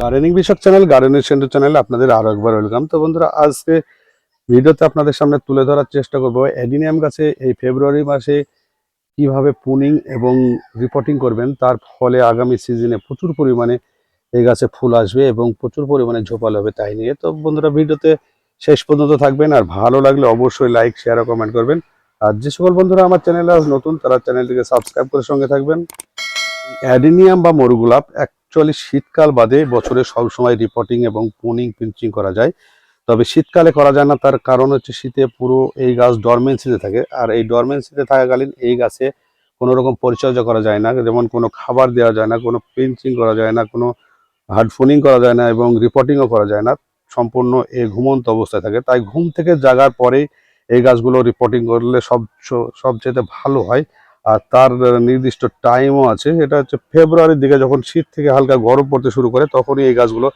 Gardening বিষয়ক channel gardening centre চ্যানেলে আপনাদের আরও একবার ওয়েলকাম তো বন্ধুরা, আজকে ভিডিওতে আপনাদের সামনে তুলে ধরার চেষ্টা করব অ্যাডিনিয়াম গাছে এই ফেব্রুয়ারি মাসে কীভাবে পুনিং এবং রিপোর্টিং করবেন, তার ফলে আগামী সিজনে প্রচুর পরিমাণে এই গাছে ফুল আসবে এবং প্রচুর পরিমাণে ঝোপাল হবে তাই নিয়ে। তো বন্ধুরা, ভিডিওতে শেষ পর্যন্ত থাকবেন আর ভালো লাগলে অবশ্যই লাইক শেয়ার ও কমেন্ট করবেন। আর যে সকল বন্ধুরা আমার চ্যানেলে আজ নতুন, তারা চ্যানেলটিকে সাবস্ক্রাইব করে সঙ্গে থাকবেন। অ্যাডিনিয়াম বা মরুগোলাপ অ্যাকচুয়ালি শীতকাল বাদে বছরে সবসময় রিপোর্টিং এবং পুনিং পিঞ্চিং করা যায়। তবে শীতকালে করা যায় না, তার কারণ হচ্ছে শীতে পুরো এই গাছ ডরমেন্সিতে থাকে। আর এই ডরমেন্সিতে থাকাকালীন এই গাছে কোনো রকম পরিচর্যা করা যায় না। যেমন কোনো খাবার দেওয়া যায় না, কোনো পিঞ্চিং করা যায় না, কোনো হার্ডফোনিং করা যায় না এবং রিপোর্টিংও করা যায় না। সম্পূর্ণ এ ঘুমন্ত অবস্থায় থাকে। তাই ঘুম থেকে জাগার পরেই এই গাছগুলো রিপোর্টিং করলে সব সবচেয়ে ভালো হয়। আর তার নির্দিষ্ট টাইমও আছে। এটা হচ্ছে ফেব্রুয়ারির দিকে যখন শীত থেকে হালকা গরম পড়তে শুরু করে, তখনই এই গাছগুলো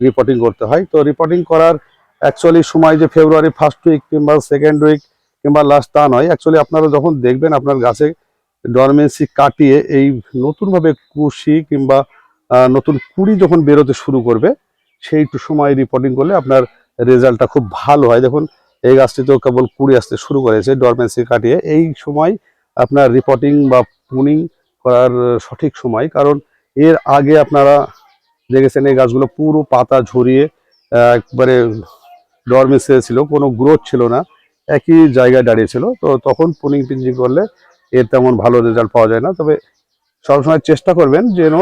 রিপোর্টিং করতে হয়। তো রিপোর্টিং করার অ্যাকচুয়ালি সময় যে ফেব্রুয়ারি ফার্স্ট উইক কিংবা সেকেন্ড উইক কিংবা লাস্ট তা নয়। অ্যাকচুয়ালি আপনারা যখন দেখবেন আপনার গাছে ডরমেন্সি কাটিয়ে এই নতুনভাবে কুশি কিংবা নতুন কুড়ি যখন বেরোতে শুরু করবে, সেই সময় রিপোর্টিং করলে আপনার রেজাল্টটা খুব ভালো হয়। দেখুন, এই গাছটি তো কেবল কুড়ি আসতে শুরু করেছে ডরমেন্সি কাটিয়ে। এই সময় আপনার রিপোর্টিং বা পুনিং করার সঠিক সময়। কারণ এর আগে আপনারা দেখেছেন এই গাছগুলো পুরো পাতা ঝরিয়ে একবারে ডরমেন্সি ছিল, কোনো গ্রোথ ছিল না, একই জায়গায় দাঁড়িয়েছিল তো তখন পুনিং পিঞ্চিং করলে এর তেমন ভালো রেজাল্ট পাওয়া যায় না। তবে সবসময় চেষ্টা করবেন যেন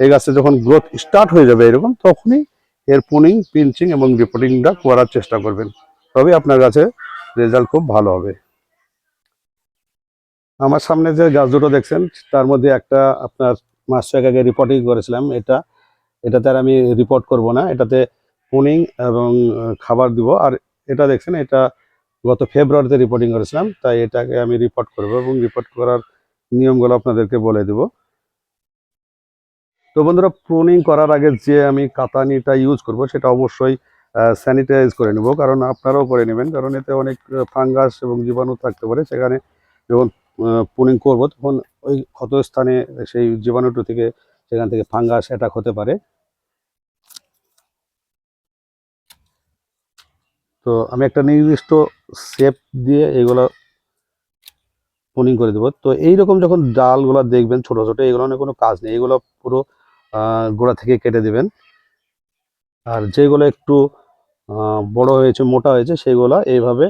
এই গাছে যখন গ্রোথ স্টার্ট হয়ে যাবে এরকম, তখনই এর পুনিং পিঞ্চিং এবং রিপোর্টিংটা করার চেষ্টা করবেন। তবে আপনার গাছে রেজাল্ট খুব ভালো হবে। আমার সামনে যে গাছ দুটো দেখছেন, তার মধ্যে একটা আপনার মাস ছয়েক আগে রিপোর্টিং করেছিলাম, এটা, এটাতে আর আমি রিপোর্ট করব না, এটাতে পুনিং এবং খাবার দিব, আর এটা দেখছেন, এটা গত ফেব্রুয়ারিতে রিপোর্টিং করেছিলাম, তাই এটাকে আমি রিপোর্ট করব এবং রিপোর্ট করার নিয়মগুলো আপনাদেরকে বলে দেব। তো বন্ধুরা প্রুনিং করার আগে যে আমি কাতানিটা ইউজ করব, সেটা অবশ্যই স্যানিটাইজ করে নেব, কারণ আপনারাও করে নেবেন, কারণ এতে অনেক ফাঙ্গাস এবং জীবাণু থাকতে পারে, সেখানে যখন পুনিং করব, তখন ওই ক্ষত স্থানে সেই জীবাণুটি থেকে সেখান থেকে ফাঙ্গাস অ্যাটাক হতে পারে। তো আমি একটা নির্দিষ্ট শেপ দিয়ে এগুলো পুনিং করে দেবো। তো এইরকম যখন ডালগুলো দেখবেন ছোট ছোট, এগুলো নিয়ে কোনো কাজ নেই, এগুলো পুরো গোড়া থেকে কেটে দেবেন। আর যেগুলো একটু বড় হয়েছে, মোটা হয়েছে, সেগুলো এইভাবে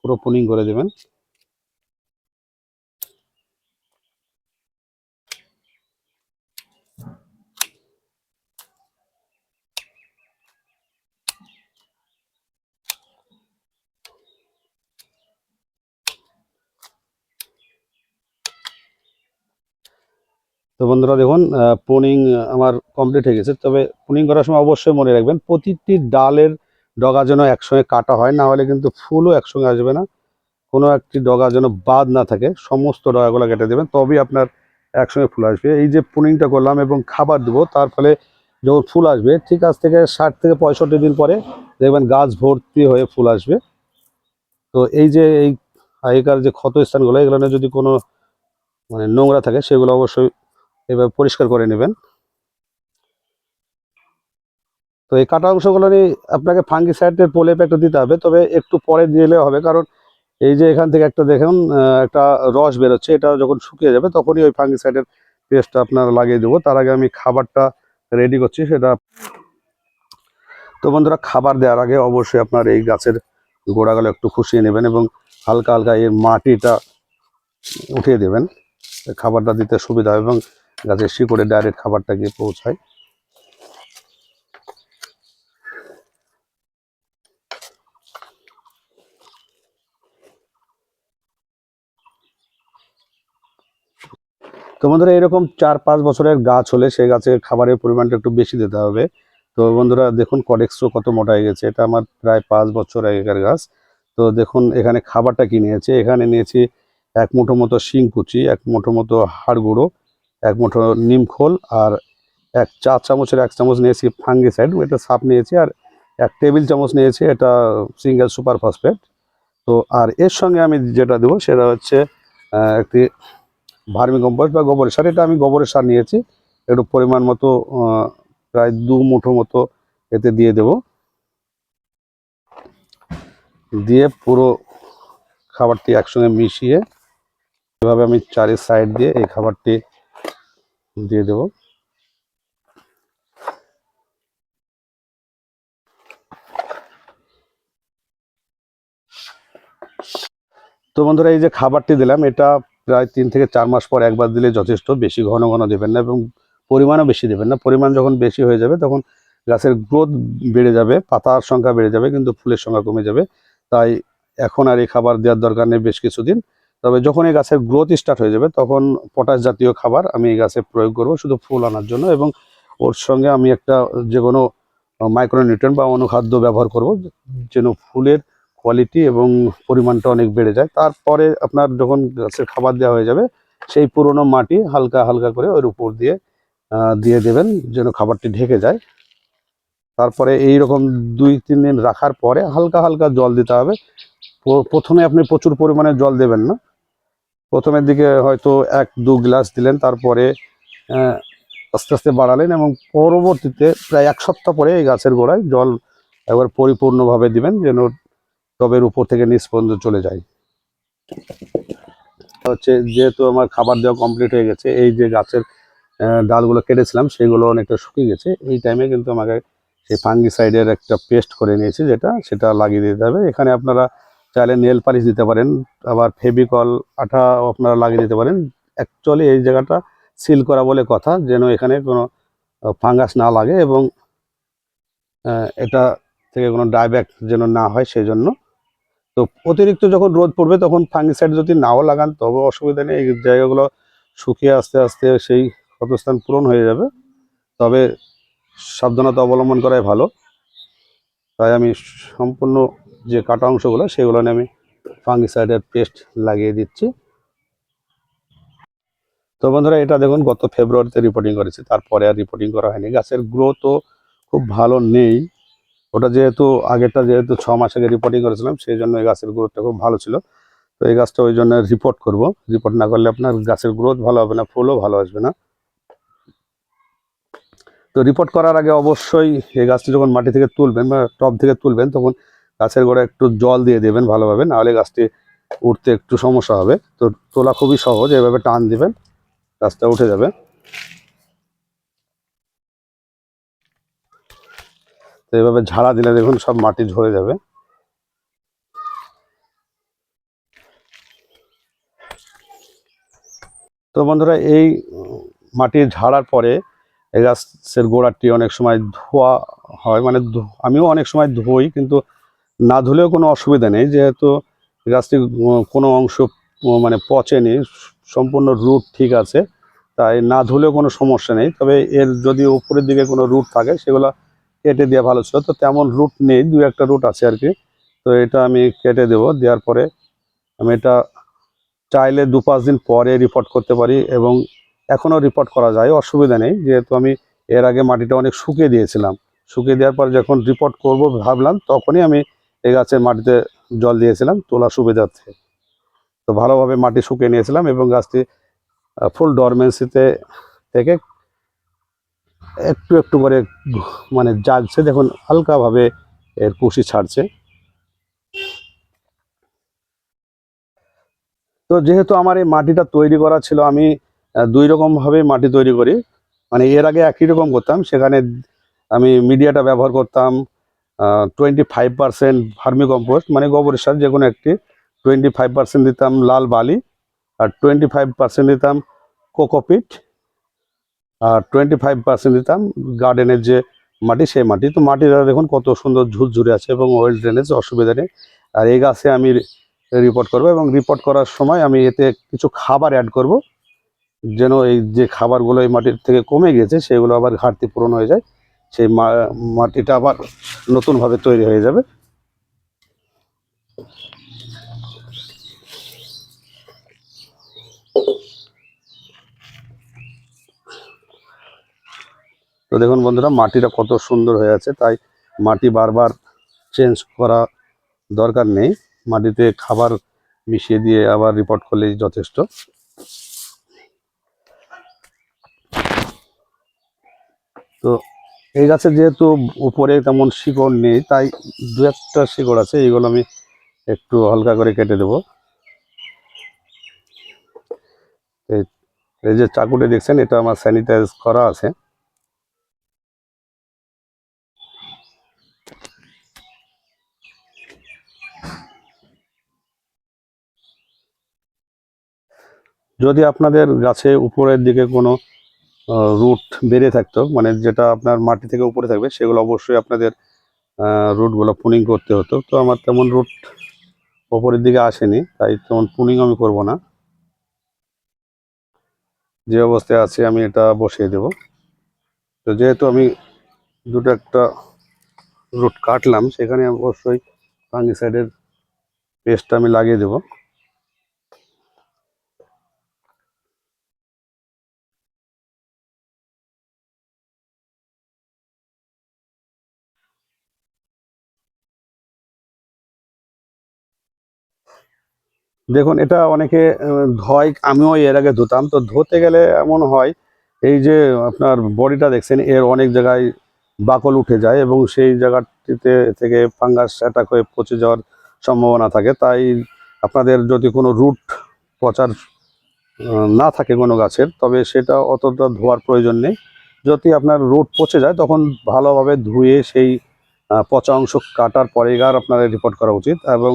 পুরো পুনিং করে দেবেন। তো বন্ধুরা দেখুন পুনিং আমার কমপ্লিট হয়ে গেছে। তবে পুনিং করার সময় অবশ্যই মনে রাখবেন, প্রতিটি ডালের ডগা যেন একসঙ্গে কাটা হয়, না হলে কিন্তু ফুলও একসঙ্গে আসবে না। কোনো একটি ডগা যেন বাদ না থাকে, সমস্ত ডগাগুলো কেটে দেবেন, তবেই আপনার একসঙ্গে ফুল আসবে। এই যে পুনিংটা করলাম এবং খাবার দেবো, তার ফলে যখন ফুল আসবে, ঠিক আজ থেকে ষাট থেকে পঁয়ষট্টি দিন পরে দেখবেন গাছ ভর্তি হয়ে ফুল আসবে। তো এই যে এই আগেকার যে ক্ষত স্থানগুলো এগুলো যদি কোনো মানে নোংরা থাকে, সেগুলো অবশ্যই এভাবে পরিষ্কার করে নেবেন। তো এই কাটা অংশগুলো নিয়ে আপনাকে ফাঙ্গিসাইডের প্রলেপ একটা দিতে হবে, তবে একটু পরে দিলে হবে, কারণ এই যে এখান থেকে একটা দেখুন একটা রস বেরোচ্ছে, এটা যখন শুকিয়ে যাবে তখনই ওই ফাঙ্গিসাইডের পেস্টটা আপনার লাগিয়ে দেবো। তার আগে আমি খাবারটা রেডি করছি, সেটা তো বন্ধুরা খাবার দেওয়ার আগে অবশ্যই আপনার এই গাছের গোড়াগুলো একটু খুশিয়ে নেবেন এবং হালকা হালকা এর মাটিটা উঠিয়ে দেবেন। খাবারটা দিতে সুবিধা হয় এবং গাছের শিকড়ে ডাইরেক্ট খাবারটা গিয়ে পৌঁছায়। তো বন্ধুরা এরকম চার পাঁচ বছরের গাছ হলে সেই গাছে খাবারের পরিমাণটা একটু বেশি দিতে হবে। তো বন্ধুরা, দেখুন কডেক্সও কত মোটা হয়ে গেছে। এটা আমার প্রায় পাঁচ বছর আগেকার গাছ। তো দেখুন, এখানে খাবারটা কি নিয়েছে? এখানে নিয়েছি এক মুঠো মতো শিং কুচি এক মুঠো মতো হাড় গুঁড়ো এক মুঠো নিমখোল আর এক চা চামচের এক চামচ নিয়েছি ফাঙ্গিসাইড, এটা সাপ নিয়েছি আর এক টেবিল চামচ নিয়েছি এটা সিঙ্গেল সুপার ফসফেট। তো আর এর সঙ্গে আমি যেটা দেবো সেটা হচ্ছে একটি ভার্মি কম্পোস্ট বা গোবরের সার। এটা আমি গোবরের সার নিয়েছি একটু পরিমাণ মতো প্রায় দু মুঠো মতো এতে দিয়ে দেব। দিয়ে পুরো খাবারটি একসঙ্গে মিশিয়ে, এভাবে আমি চারি সাইড দিয়ে এই খাবারটি দিয়ে দেব। তো বন্ধুরা, এই যে খাবারটি দিলাম, এটা প্রায় তিন থেকে চার মাস পর একবার দিলে যথেষ্ট। বেশি ঘন ঘন দেবেন না এবং পরিমাণও বেশি দেবেন না। পরিমাণ যখন বেশি হয়ে যাবে, তখন গাছের গ্রোথ বেড়ে যাবে, পাতার সংখ্যা বেড়ে যাবে, কিন্তু ফুলের সংখ্যা কমে যাবে। তাই এখন আর এই খাবার দেওয়ার দরকার নেই বেশ কিছুদিন। তবে যখন এই গাছের গ্রোথ স্টার্ট হয়ে যাবে, তখন পটাশ জাতীয় খাবার আমি এই গাছে প্রয়োগ করব শুধু ফুল আনার জন্য এবং ওর সঙ্গে আমি একটা যে কোনো মাইক্রোনিউট্রেন বা অনুখাদ্য ব্যবহার করব যেন ফুলের কোয়ালিটি এবং পরিমাণটা অনেক বেড়ে যায়। তারপরে আপনার যখন গাছের খাবার দেওয়া হয়ে যাবে, সেই পুরনো মাটি হালকা হালকা করে ওর উপর দিয়ে দিয়ে দেবেন যেন খাবারটি ঢেকে যায়। তারপরে এই রকম দুই তিন দিন রাখার পরে হালকা হালকা জল দিতে হবে। প্রথমে আপনি প্রচুর পরিমাণে জল দেবেন না। প্রথমের দিকে হয়তো এক, দু গ্লাস দিলেন, তারপরে আস্তে আস্তে বাড়ালেন এবং পরবর্তীতে প্রায় এক সপ্তাহ পরে এই গাছের গোড়ায় জল একবার পরিপূর্ণভাবে দিবেন, যেন টবের উপর থেকে নিচ চলে যায়। হচ্ছে যেহেতু আমার খাবার দেওয়া কমপ্লিট হয়ে গেছে, এই যে গাছের ডালগুলো কেটেছিলাম, সেগুলো অনেকটা শুকিয়ে গেছে। এই টাইমে কিন্তু আমাকে সেই ফাঙ্গিসাইডের একটা পেস্ট করে নিয়েছি, যেটা সেটা লাগিয়ে দিতে হবে। এখানে আপনারা চাইলে নেল পালিশ দিতে পারেন, আবার ফেবিকল আঠা আপনারা লাগিয়ে দিতে পারেন। অ্যাকচুয়ালি এই জায়গাটা সিল করা বলে কথা, যেন এখানে কোনো ফাঙ্গাস না লাগে এবং এটা থেকে কোনো ডাইব্যাক যেন না হয় সেই জন্য তো অতিরিক্ত যখন রোদ পড়বে তখন ফাঙ্গিসাইড যদি নাও লাগান, তবে অসুবিধা নেই, এই জায়গাগুলো শুকিয়ে আস্তে আস্তে সেই ক্ষতস্থান পূরণ হয়ে যাবে। তবে সাবধানতা অবলম্বন করাই ভালো। তাই আমি সম্পূর্ণ যে কাটা অংশগুলো, সেগুলো নিয়ে আমি ফাঙ্গিসাইডের পেস্ট লাগিয়ে দিচ্ছি। তো বন্ধুরা, এটা দেখুন, গত ফেব্রুয়ারিতে রিপোর্টিং করেছি, তারপরে আর রিপোর্টিং করা হয়নি। গাছের গ্রোথও খুব ভালো নেই। ওটা যেহেতু, আগেরটা যেহেতু ছ মাস আগে রিপোর্টিং করেছিলাম, সেই জন্য এই গাছের গ্রোথটা খুব ভালো ছিল। তো এই গাছটা ওই জন্য রিপোর্ট করব। রিপোর্ট না করলে আপনার গাছের গ্রোথ ভালো হবে না, ফুলও ভালো আসবে না। তো রিপোর্ট করার আগে অবশ্যই এই গাছটি যখন মাটি থেকে তুলবেন বা টব থেকে তুলবেন, তখন গাছের গোড়ায় একটু জল দিয়ে দেবেন ভালোভাবে, নাহলে গাছটি উঠতে একটু সমস্যা হবে। তো তোলা খুবই সহজ, এভাবে টান দিবেন, গাছটা উঠে যাবে। তো এভাবে ঝাড়া দিলে দেখুন সব মাটি ঝরে যাবে। তো বন্ধুরা, এই মাটি ঝাড়ার পরে এই গাছের গোড়াটি অনেক সময় ধোয়া হয় মানে আমিও অনেক সময় ধুই, কিন্তু না ধুলেও কোনো অসুবিধা নেই, যেহেতু গাছটি কোনো অংশ মানে পচেনি, সম্পূর্ণ রুট ঠিক আছে, তাই না ধুলেও কোনো সমস্যা নেই, তবে এর যদি উপরের দিকে কোনো রুট থাকে, সেগুলো কেটে দেওয়া ভালো ছিল, তো তেমন রুট নেই, দু একটা রুট আছে আর কি, তো এটা আমি কেটে দেবো, দেওয়ার পরে আমি এটা চাইলে দু পাঁচ দিন পরে রিপোর্ট করতে পারি, এবং এখনও রিপোর্ট করা যায়, অসুবিধা নেই, যেহেতু আমি এর আগে মাটিটা অনেক শুকিয়ে দিয়েছিলাম, শুকিয়ে দেওয়ার পর যখন রিপোর্ট করব ভাবলাম, তখনই আমি এই গাছের মাটিতে জল দিয়েছিলাম তোলা সুবিধার্থে। তো ভালোভাবে মাটি শুকিয়ে নিয়েছিলাম এবং গাছটি ফুল ডরমেন্সিতে থেকে একটু একটু করে মানে জাগছে দেখুন হালকাভাবে এর কুশি ছাড়ছে। তো যেহেতু আমার এই মাটিটা তৈরি করা ছিল, আমি দুই রকম ভাবে মাটি তৈরি করি। মানে এর আগে একই রকম করতাম, সেখানে আমি মিডিয়াটা ব্যবহার করতাম twenty five percent vermicompost মানে গোবর সার যে কোনো একটি। টোয়েন্টি ফাইভ পার্সেন্ট দিতাম লাল বালি, আর টোয়েন্টি ফাইভ পার্সেন্ট দিতাম কোকোপিট আর টোয়েন্টি ফাইভ পার্সেন্ট দিতাম গার্ডেনের যে মাটি, সেই মাটি। তো মাটিটা দেখুন কত সুন্দর ঝুরঝুরে আছে এবং ওয়েল ড্রেনেজ অসুবিধা নেই। আর এই গাছে আমি রিপোর্ট করব এবং রিপোর্ট করার সময় আমি এতে কিছু খাবার অ্যাড করব, যেন এই যে খাবারগুলো এই মাটির থেকে কমে গেছে, সেগুলো আবার ঘাটতি পূরণ হয়ে যায়। সেই মাটিটা আবার নতুনভাবে তৈরি হয়ে যাবে। তো দেখুন বন্ধুরা, মাটিটা কত সুন্দর হয়ে আছে, তাই মাটি বারবার চেঞ্জ করা দরকার নেই। মাটিতে খাবার মিশিয়ে দিয়ে আবার রিপোর্ট করলেই যথেষ্ট। তো এই গাছে যেহেতু উপরে তেমন শিকড় নেই, তাই দু একটা শিকড় আছে, এইগুলো আমি একটু হালকা করে কেটে দেবো। এই যে চাকুটি দেখছেন, এটা আমার স্যানিটাইজ করা আছে। যদি আপনাদের গাছে উপরের দিকে কোনো রুট বেড়ে থাকতো। মানে যেটা আপনার মাটি থেকে উপরে থাকবে, সেগুলো অবশ্যই আপনাদের রুটগুলো পুনিং করতে হতো। তো আমার তেমন রুট ওপরের দিকে আসেনি, তাই তেমন পুনিং আমি করব না। যে অবস্থায় আছে, আমি এটা বসিয়ে দেব। তো যেহেতু আমি দুটো একটা রুট কাটলাম, সেখানে অবশ্যই ফাঙ্গিসাইডের পেস্টটা আমি লাগিয়ে দেবো। দেখুন, এটা অনেকে ধয়, আমিও এর আগে ধুতাম। তো ধুতে গেলে এমন হয়, এই যে আপনার বডিটা দেখছেন, এর অনেক জায়গায় বাকল উঠে যায় এবং সেই জায়গাটিতে থেকে ফাঙ্গাস অ্যাটাক হয়ে পচে যাওয়ার সম্ভাবনা থাকে। তাই আপনাদের যদি কোনো রুট পচার না থাকে কোনো গাছের, তবে সেটা অতটা ধোয়ার প্রয়োজন নেই। যদি আপনার রুট পচে যায়, তখন ভালোভাবে ধুয়ে সেই পচা অংশ কাটার পরে আর আপনার রিপোর্ট করা উচিত এবং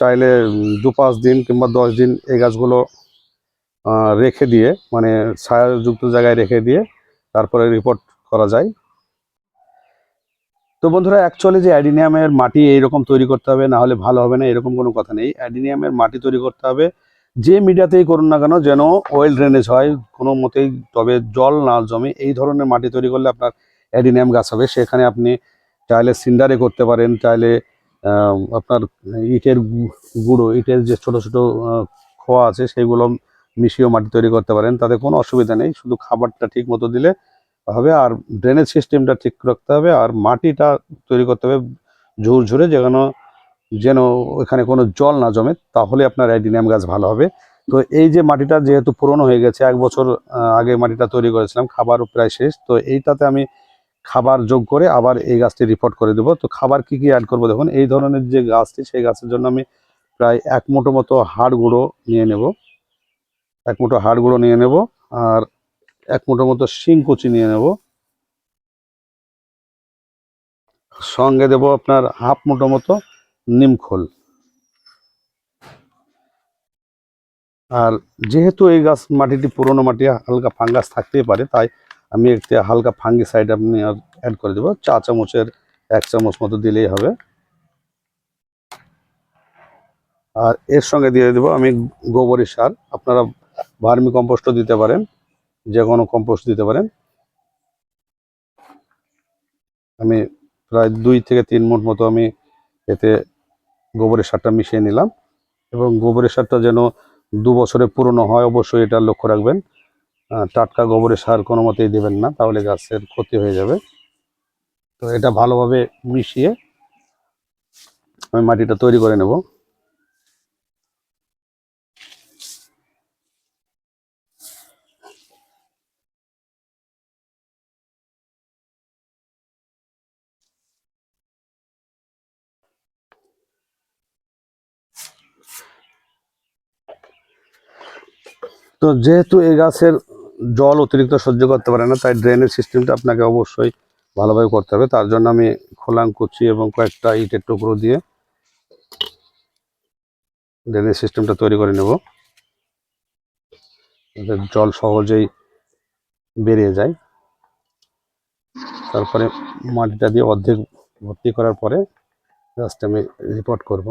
চাইলে দু পাঁচ দিন কিংবা দশ দিন এই গাছগুলো রেখে দিয়ে মানে ছায়াযুক্ত জায়গায় রেখে দিয়ে তারপরে রিপোর্ট করা যায়। তো বন্ধুরা অ্যাকচুয়ালি যে অ্যাডিনিয়ামের মাটি এইরকম তৈরি করতে হবে, না হলে ভালো হবে না, এরকম কোনো কথা নেই। অ্যাডিনিয়ামের মাটি তৈরি করতে হবে, যে মিডিয়াতেই করুন না কেন, যেন ওয়েল ড্রেনেজ হয় কোনো মতেই, তবে জল না জমে এই ধরনের মাটি তৈরি করলে আপনার অ্যাডিনিয়াম গাছ হবে। সেখানে আপনি চাইলে সিন্ডারে করতে পারেন, চাইলে আপনার ইটের গুঁড়ো, ইটের যে ছোট ছোট খোয়া আছে, সেগুলো মিশিয়েও মাটি তৈরি করতে পারেন। তাতে কোনো অসুবিধা নেই, শুধু খাবারটা ঠিক মতো দিলে হবে আর ড্রেনেজ সিস্টেমটা ঠিক রাখতে হবে আর মাটিটা তৈরি করতে হবে ঝুরঝুরে যেন যেন ওখানে কোনো জল না জমে, তাহলে আপনার অ্যাডিনিয়াম গাছ ভালো হবে। তো এই যে মাটিটা যেহেতু পুরনো হয়ে গেছে, এক বছর আগে মাটিটা তৈরি করেছিলাম, খাবারও প্রায় শেষ, তো এইটাতে আমি খাবার যোগ করে আবার এই গাছটি রিপোর্ট করে দেবো। তো খাবার কি কি অ্যাড করব দেখুন, এই ধরনের যে গাছটি, সেই গাছের জন্য আমি প্রায় এক মুঠো মতো হাড় গুঁড়ো নিয়ে নেব। এক মুঠো হাড় গুঁড়ো নিয়ে নেব আর এক মুঠো মতো শিং কুচি নিয়ে নেব। সঙ্গে দেব আপনার হাফ মুঠো মতো নিমখোল আর যেহেতু এই গাছ মাটিটি পুরনো মাটি, হালকা ফাঙ্গাস থাকতেই পারে, তাই আমি একটি হালকা ফাঙ্গি সাইড আপনি অ্যাড করে দেবো। চা চামচের এক চামচ মতো দিলেই হবে। আর এর সঙ্গে দিয়ে দেবো আমি গোবরের সার। আপনারা ভার্মি কম্পোস্টও দিতে পারেন যে কোনো কম্পোস্ট দিতে পারেন। আমি প্রায় দুই থেকে তিন মুঠ মতো আমি এতে গোবরের সারটা মিশিয়ে নিলাম। এবং গোবরের সারটা যেন দু বছরে পুরনো হয়, অবশ্যই এটা লক্ষ্য রাখবেন। টাটকা গোবরের সার কোনো মতেই দেবেন না, তাহলে গাছের ক্ষতি হয়ে যাবে। তো এটা ভালোভাবে মিশিয়ে আমি মাটিটা তৈরি করে নেব। তো যেহেতু এই গাছের জল অতিরিক্ত সহ্য করতে পারে না, তাই ড্রেনের সিস্টেমটা আপনাকে অবশ্যই ভালোভাবে করতে হবে। তার জন্য আমি খোলাং কুচি এবং কয়েকটা ইটের টুকরো দিয়ে ড্রেনের সিস্টেমটা তৈরি করে নেব জল সহজেই বেরিয়ে যায়। তারপরে মাটিটা দিয়ে অর্ধেক ভর্তি করার পরে জাস্ট আমি রিপোর্ট করব।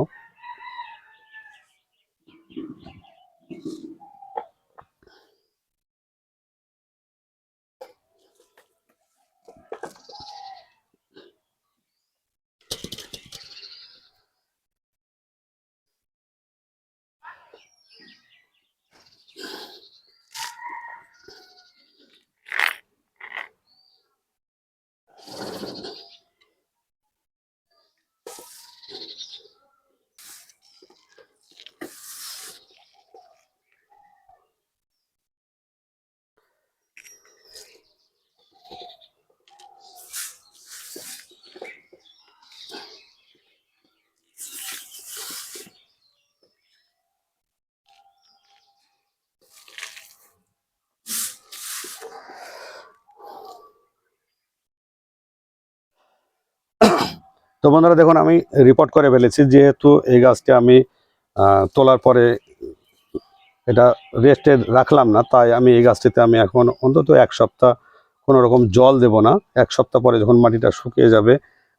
তো বন্ধুরা দেখুন, আমি রিপোর্ট করে ফেলেছি যেহেতু এই গাছটা আমি তোলার পরে এটা রেস্টে রাখলাম না, তাই আমি এই গাছটিতে আমি এখন অন্তত এক সপ্তাহ কোনো রকম জল দেব না। এক সপ্তাহ পরে যখন মাটিটা শুকিয়ে যাবে,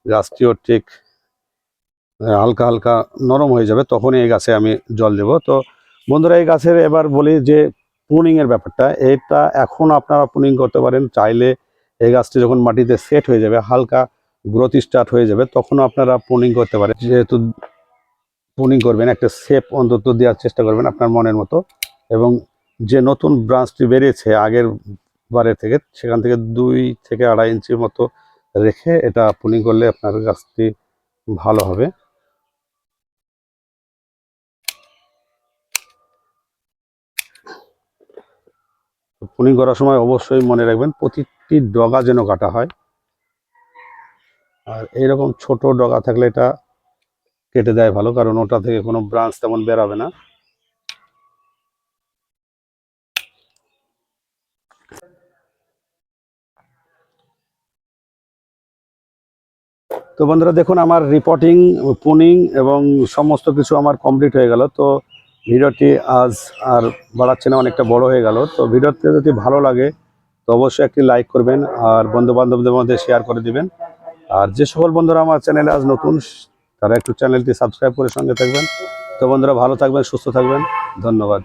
গাছটিও ঠিক হালকা হালকা নরম হয়ে যাবে, তখনই এই গাছে আমি জল দেব। তো বন্ধুরা, এই গাছের এবার বলি যে প্রুনিং এর ব্যাপারটা, এটা এখন আপনারা পুনিং করতে পারেন, চাইলে এই গাছটি যখন মাটিতে সেট হয়ে যাবে, হালকা গ্রোথ স্টার্ট হয়ে যাবে, তখনও আপনারা প্রুনিং করতে পারেন। যেহেতু প্রুনিং করবেন, একটা শেপ অন্তত দেওয়ার চেষ্টা করবেন আপনার মনের মতো। এবং যে নতুন ব্রাঞ্চটি বেরিয়েছে আগের বারের থেকে, সেখান থেকে দুই থেকে আড়াই ইঞ্চির মতো রেখে এটা প্রুনিং করলে আপনার গাছটি ভালো হবে। প্রুনিং করার সময় অবশ্যই মনে রাখবেন, প্রতিটি ডগা যেন কাটা হয়। আর এইরকম ছোট ডগা থাকলে এটা কেটে দেয় ভালো, কারণ ওটা থেকে কোনো ব্রাঞ্চ তেমন বেরাবে না। তো বন্ধুরা, দেখুন, আমার রিপোর্টিং পুনিং এবং সমস্ত কিছু আমার কমপ্লিট হয়ে গেল। তো ভিডিওটি আজ আর বাড়াচ্ছে না, অনেকটা বড় হয়ে গেল। তো ভিডিওতে যদি ভালো লাগে, তো অবশ্যই একটি লাইক করবেন আর বন্ধু বান্ধবদের মধ্যে শেয়ার করে দিবেন। আর যে সকল বন্ধুরা আমার চ্যানেলে আজ নতুন, তারা একটু চ্যানেলটি সাবস্ক্রাইব করে সঙ্গে থাকবেন। তো বন্ধুরা ভালো থাকবেন, সুস্থ থাকবেন। ধন্যবাদ।